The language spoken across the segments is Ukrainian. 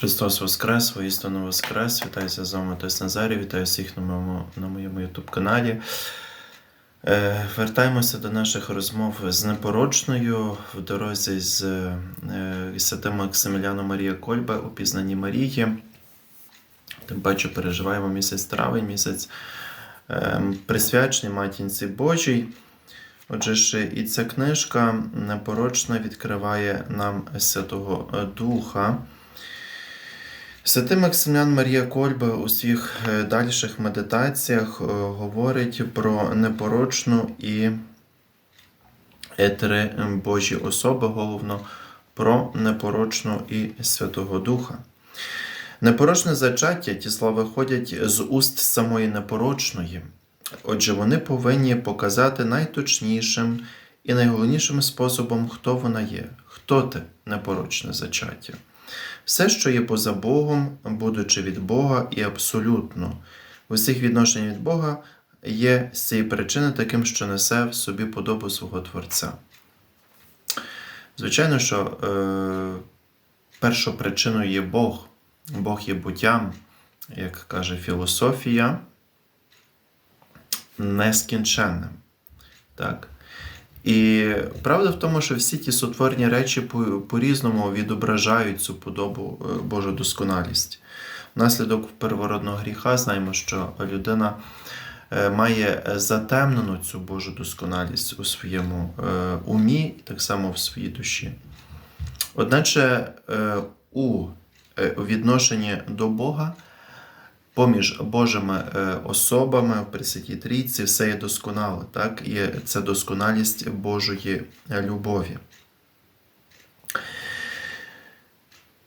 Христос Воскрес, воістину Воскрес. Вітаюся з вами Тес Назарій, вітаю всіх на моєму, на моєму YouTube каналі. Е, Вертаємося до наших розмов з непорочною в дорозі з е, святим Максиміляном Марія Кольба у пізнанні Марії. Тим паче переживаємо місяць травень, місяць е, присвячений Матінці Божій. Отже, ж, і ця книжка непорочна відкриває нам Святого Духа. Святий Максимлян Марія Кольба у своїх е, дальших медитаціях е, говорить про непорочну і е, три Божі особи, головно про непорочну і Святого Духа. Непорочне зачаття ті слова виходять з уст самої непорочної. Отже, вони повинні показати найточнішим і найголовнішим способом, хто вона є, хто те непорочне зачаття. Все, що є поза Богом, будучи від Бога і абсолютно, в усіх відношеннях від Бога є з цієї причини таким, що несе в собі подобу свого Творця. Звичайно, що е, першопричиною є Бог, Бог є буттям, як каже філософія, нескінченним. Так? І правда в тому, що всі ті сотворні речі по- по-різному відображають цю подобу е, Божу досконалість. Внаслідок первородного гріха знаємо, що людина е, має затемнену цю Божу досконалість у своєму е, умі і так само в своїй душі. Одначе у відношенні до Бога поміж Божими е, особами в Пресвятій Трійці все є досконале, так? І це досконалість Божої е, любові.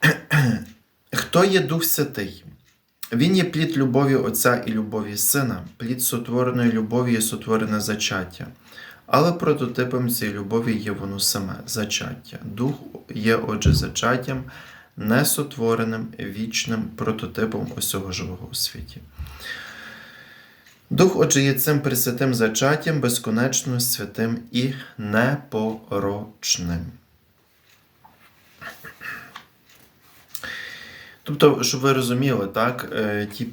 Хто є Дух Святий? Він є плід любові Отця і любові Сина, плід сотвореної любові є сотворене зачаття. Але прототипом цієї любові є воно саме зачаття. Дух є, отже, зачаттям, несотвореним, вічним прототипом усього живого у світі. Дух, отже, є цим пресвятим зачаттям, безконечно святим і непорочним. Тобто, щоб ви розуміли, так, е, ті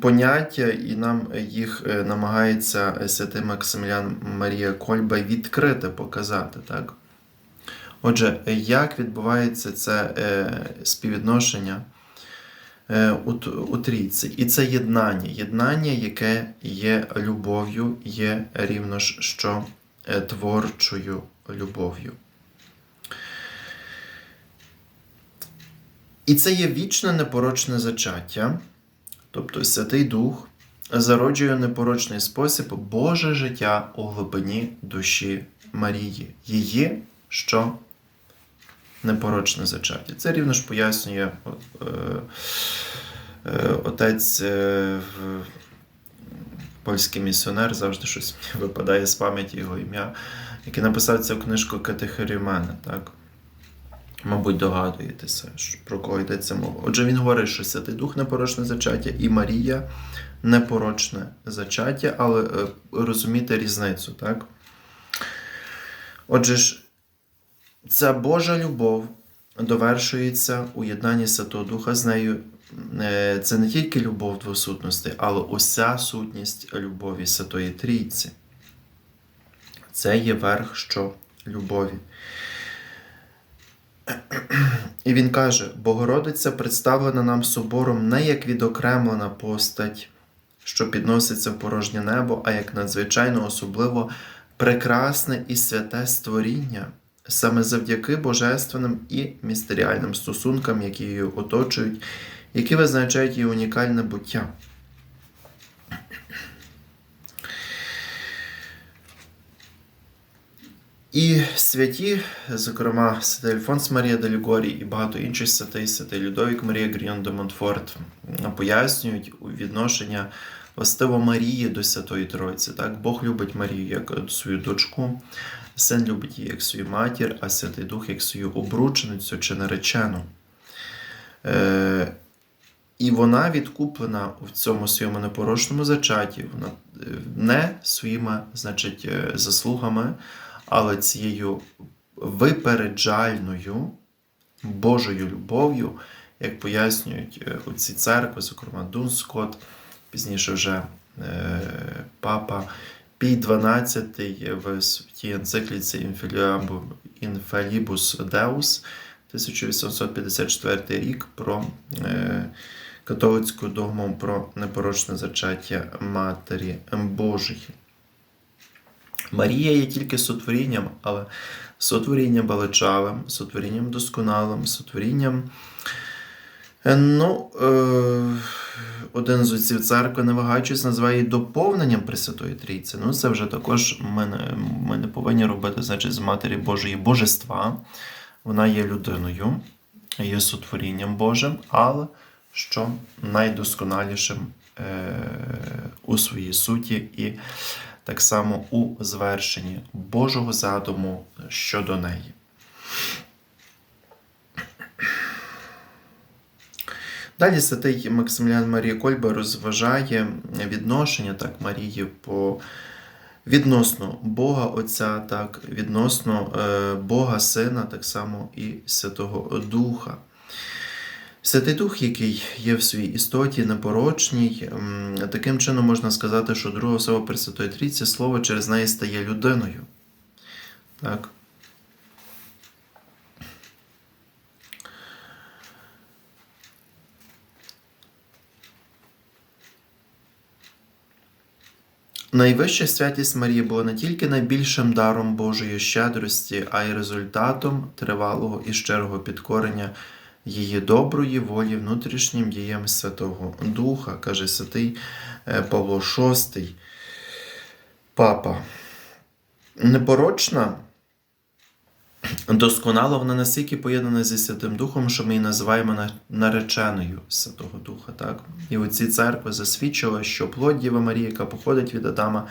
поняття, і нам їх е, намагається святий Максимілян Марія Кольба відкрити, показати. Так? Отже, як відбувається це е, співвідношення е, у, трійці? І це єднання. Єднання, яке є любов'ю, є рівно ж що е, творчою любов'ю. І це є вічне непорочне зачаття, тобто Святий Дух зароджує непорочний спосіб Боже життя у глибині душі Марії. Її, що непорочне зачаття. Це рівно ж пояснює е, е, отець е, польський місіонер, завжди щось випадає з пам'яті його ім'я, який написав цю книжку Катехерімена, так? Мабуть, догадуєтеся, про кого йдеться мова. Отже, він говорить, що Святий Дух непорочне зачаття і Марія непорочне зачаття, але розумієте різницю, так? Отже ж, ця Божа любов довершується у єднанні Святого Духа з нею. Е, Це не тільки любов двосутності, але уся сутність любові Святої Трійці. Це є верх що любові. І він каже: Богородиця представлена нам собором не як відокремлена постать, що підноситься в порожнє небо, а як надзвичайно особливо прекрасне і святе створіння, саме завдяки божественним і містеріальним стосункам, які її оточують, які визначають її унікальне буття. І святі, зокрема, святий Альфонс Марія де Лігорій і багато інших святий, святий Людовік Марія Гріон де Монтфорт пояснюють у відношення властиво Марії до Святої Тройці. Так, Бог любить Марію як свою дочку, син любить її як свою матір, а Святий Дух як свою обрученицю чи наречену. Е, і вона відкуплена в цьому своєму непорочному зачаті, вона е, не своїми, значить, е, заслугами, але цією випереджальною Божою любов'ю, як пояснюють е, отці церкви, зокрема Дун Скотт, пізніше вже е, папа Пій XII в тій енцикліці Infallibus Deus 1854 рік про е, католицьку догму про непорочне зачаття Матері Божої. Марія є тільки сотворінням, але сотворінням величавим, сотворінням досконалим, сотворінням. е, Ну, е, один з отців церкви, не вагаючись, називає її доповненням Пресвятої Трійці. Ну, це вже також ми не, ми не повинні робити, значить, з Матері Божої божества. Вона є людиною, є сотворінням Божим, але що найдосконалішим е, у своїй суті і так само у звершенні Божого задуму щодо неї. Далі святий Максимілян Марія Кольба розважає відношення так Марії по відносно Бога Отця, так, відносно е, Бога Сина, так само і Святого Духа. Святий Дух, який є в своїй істоті непорочній, таким чином можна сказати, що друга особа Пресвятої Трійці, слово через неї стає людиною. Так. Найвища святість Марії була не тільки найбільшим даром Божої щедрості, а й результатом тривалого і щирого підкорення її доброї волі внутрішнім діям Святого Духа, каже святий е, Павло VI, Папа. Непорочна, досконало вона настільки поєднана зі Святим Духом, що ми її називаємо на- нареченою Святого Духа. Так? І оці церкви засвідчили, що плод Діва Марії, яка походить від Адама,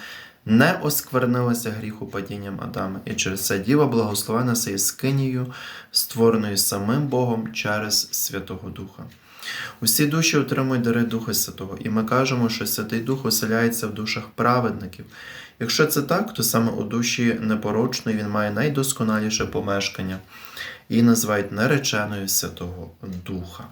не осквернилася гріху падінням Адама, і через це Діва благословена сеє скинію, створеною самим Богом через Святого Духа. Усі душі отримують дари Духа Святого, і ми кажемо, що Святий Дух оселяється в душах праведників. Якщо це так, то саме у душі непорочної він має найдосконаліше помешкання. Її називають нареченою Святого Духа.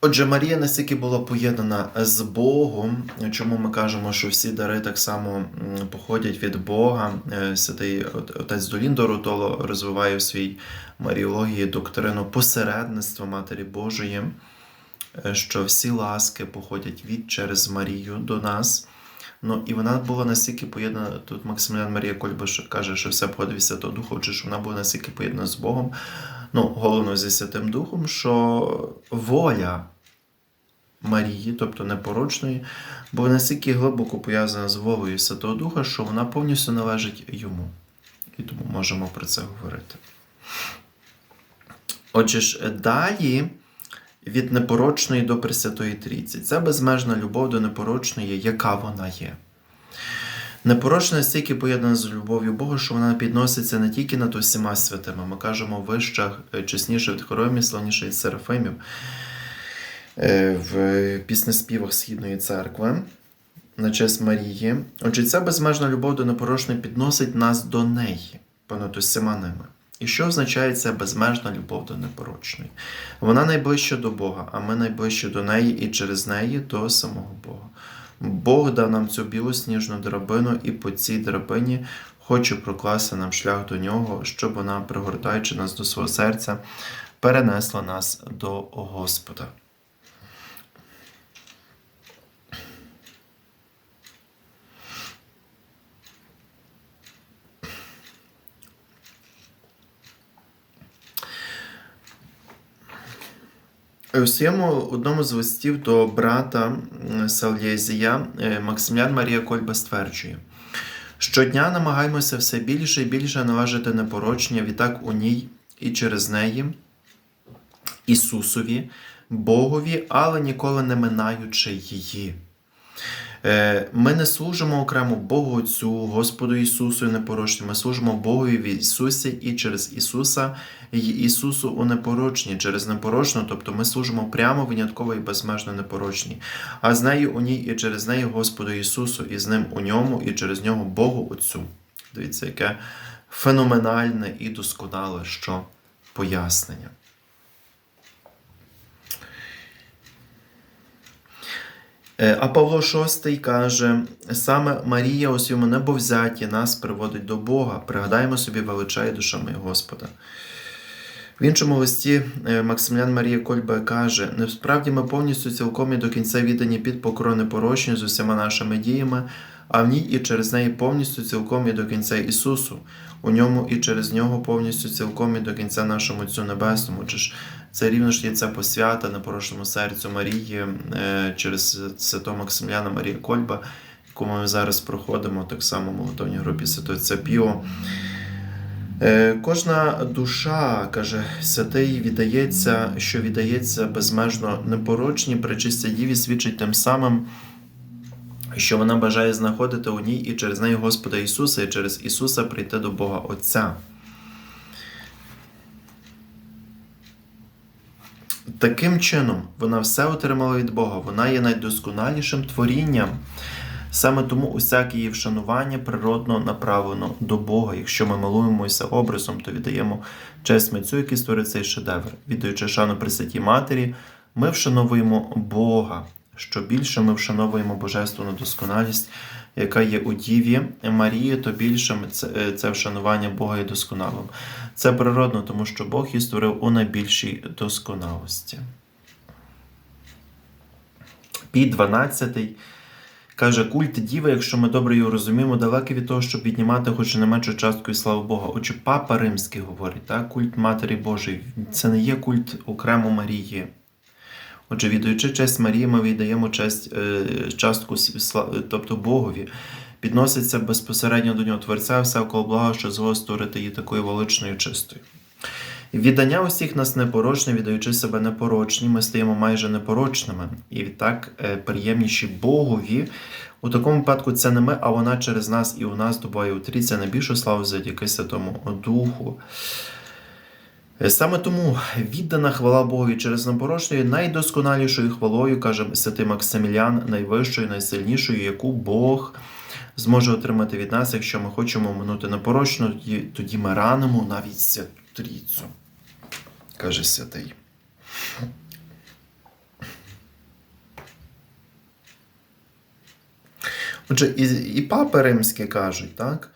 Отже, Марія настільки була поєднана з Богом, чому ми кажемо, що всі дари так само походять від Бога. Е, Святий от- отець Доліндо Рутоло розвиває в своїй маріології доктрину посередництва Матері Божої, е, що всі ласки походять від через Марію до нас. Ну і вона була настільки поєднана. Тут Максимілян Марія Кольбаш каже, що все походить від Святого Духа, отже, що вона була настільки поєднана з Богом, ну, головно зі Святим Духом, що воля Марії, тобто непорочної, була настільки глибоко пов'язана з волею Святого Духа, що вона повністю належить йому. І тому можемо про це говорити. Отже ж, далі від непорочної до Пресвятої Трійці. Це безмежна любов до непорочної, яка вона є. Непорочна настільки поєднана з любов'ю Бога, що вона підноситься не тільки над усіма святими. Ми кажемо вища, е, чесніше від хоромів, славніше від серафимів е, в піснеспівах Східної церкви на честь Марії. Отже, ця безмежна любов до непорочної підносить нас до неї, понад усіма ними. І що означає ця безмежна любов до непорочної? Вона найближча до Бога, а ми найближче до неї і через неї до самого Бога. Бог дав нам цю білосніжну драбину, і по цій драбині хоче прокласти нам шлях до нього, щоб вона, пригортаючи нас до свого серця, перенесла нас до Господа. У своєму одному з листів до брата Салєзія е, Максимлян Марія Кольба стверджує: щодня намагаємося все більше і більше належати непорочення, відтак у ній і через неї, Ісусові, Богові, але ніколи не минаючи її. Е, Ми не служимо окремо Богу Отцю, Господу Ісусу і непорочні. Ми служимо Богові в Ісусі і через Ісуса, і Ісусу у непорочній, через непорочну, тобто ми служимо прямо винятково і безмежно непорочній. А з нею у ній і через неї Господу Ісусу, і з ним у ньому, і через нього Богу Отцю. Дивіться, яке феноменальне і досконале що пояснення. А Павло VI каже: саме Марія у своєму небовзяті нас приводить до Бога. Пригадаємо собі, величає душами Господа. В іншому листі е, Максимлян Марія Кольбе каже: насправді ми повністю цілком і до кінця віддані під покрони порочні з усіма нашими діями, а в ній і через неї повністю цілком і до кінця Ісусу, у ньому і через нього повністю цілком і до кінця нашому Отцю Небесному. Чи ж це рівно ж є ця посвята на непорочному серцю Марії е, через святого Максимляна Марія Кольба, яку ми зараз проходимо, так само в молитовній групі Святого Отця Піо. Е, Кожна душа, каже святий, віддається, що віддається безмежно непорочній пречистій діві, свідчить тим самим, що вона бажає знаходити у ній і через неї Господа Ісуса, і через Ісуса прийти до Бога Отця. Таким чином, вона все отримала від Бога, вона є найдосконалішим творінням. Саме тому усяке її вшанування природно направлено до Бога. Якщо ми милуємося образом, то віддаємо честь митцю, який створив цей шедевр. Віддаючи шану Пресвятій Матері, ми вшановуємо Бога. Що більше ми вшановуємо божественну досконалість, яка є у Діві Марії, то більше е, це вшанування Бога є досконалим. Це природно, тому що Бог її створив у найбільшій досконалості. Пій 12 каже, культ Діви, якщо ми добре його розуміємо, далекий від того, щоб віднімати хоч не меншу частку і славу Бога. Отже, Папа Римський говорить, так, культ Матері Божої, це не є культ окремо Марії. Отже, віддаючи честь Марії, ми віддаємо честь, е, частку, тобто Богові. Підноситься безпосередньо до нього Творця, все около блага, що зло створити її такою величною чистою. Віддання усіх нас непорочне, віддаючи себе непорочні, ми стаємо майже непорочними. І відтак е, приємніші Богові. У такому випадку це не ми, а вона через нас і у нас добуває у трійця найбільшу славу завдяки Святому Духу. Е, Саме тому віддана хвала Богові через непорочною найдосконалішою хвалою, каже святий Максимілян, найвищою, найсильнішою, яку Бог зможе отримати від нас, якщо ми хочемо минути непорочно, тоді, ми ранимо навіть святу каже святий. Отже, і, і папи римські кажуть, так?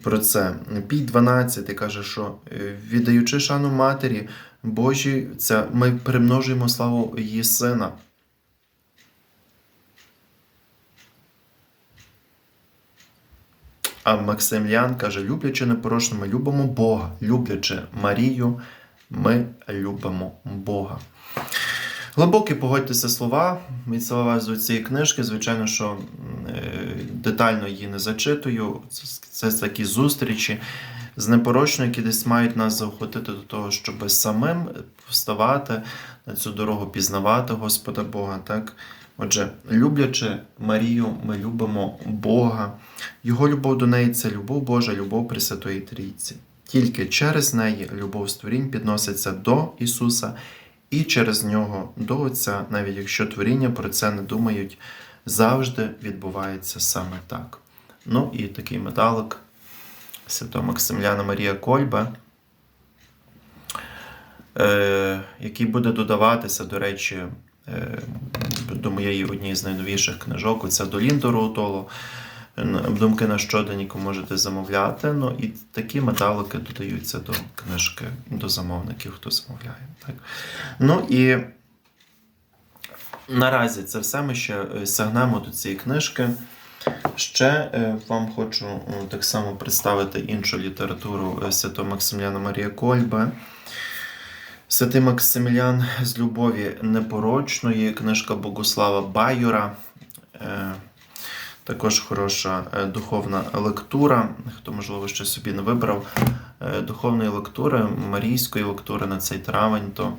Про це. Пій 12 каже, що е, віддаючи шану матері Божій, це ми примножуємо славу її сина. А Максимлян каже, люблячи непорочно, ми любимо Бога. Люблячи Марію, ми любимо Бога. Глибокі погодьтеся слова слова з цієї книжки. Звичайно, що е, детально її не зачитую. Це, це такі зустрічі з непорочною, які десь мають нас заохотити до того, щоб самим вставати на цю дорогу, пізнавати Господа Бога. Так? Отже, люблячи Марію, ми любимо Бога. Його любов до неї це любов Божа, любов Пресвятої Трійці. Тільки через неї любов створінь підноситься до Ісуса і через нього до Отця, навіть якщо творіння про це не думають, завжди відбувається саме так. Ну і такий медалик святого Максимляна Марія Кольба, е, який буде додаватися, до речі, е, до моєї однієї з найновіших книжок, оця до Ліндору Толо. Думки на щоденніку можете замовляти. Ну і такі металики додаються до книжки, до замовників, хто замовляє. Так? Ну і наразі це все ми ще е, сягнемо до цієї книжки. Ще е, вам хочу е, так само представити іншу літературу е, Святого Максиміляна Марія Кольба. Святий Максимілян з любові непорочної, книжка Богослава Баюра. Також хороша е, духовна лектура. Хто, можливо, ще собі не вибрав е, духовної лектури, марійської лектури на цей травень, то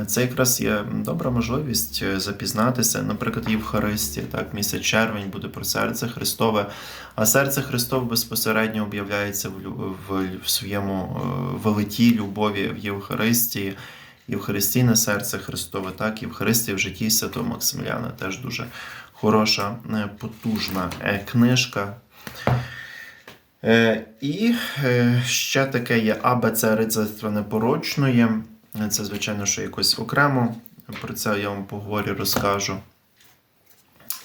е, це якраз є добра можливість запізнатися, наприклад, Євхаристія, так, місяць червень буде про серце Христове, а серце Христове безпосередньо об'являється в, своєму велиті любові в Євхаристії. Євхаристійне серце Христове, так, Євхаристія в житті Святого Максиміляна теж дуже хороша, е, потужна е, книжка. Е, І ще таке є АБЦ рицарства непорочної. Це, звичайно, що якось окремо. Про це я вам поговорю, розкажу.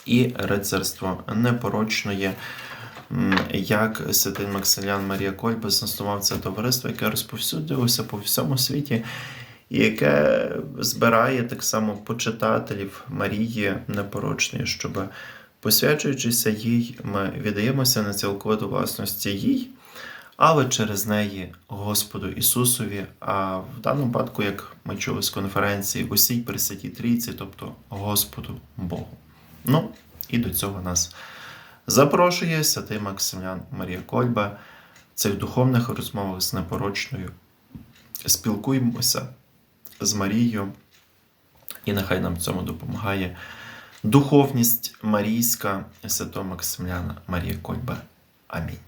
І рицарство непорочної. Як святий Максимілян Марія Кольба заснував це товариство, яке розповсюдилося по всьому світі, яке збирає так само почитателів Марії непорочної, щоб посвячуючися їй, ми віддаємося на цілковиту власності їй, але через неї Господу Ісусові, а в даному випадку, як ми чули з конференції, усій Пресвятій Трійці, тобто Господу Богу. Ну, і до цього нас запрошує святий Максимлян Марія Кольба цих духовних розмовах з непорочною. Спілкуємося з Марією, і нехай нам в цьому допомагає духовність Марійська святого Максимляна Марія Кольба. Амінь.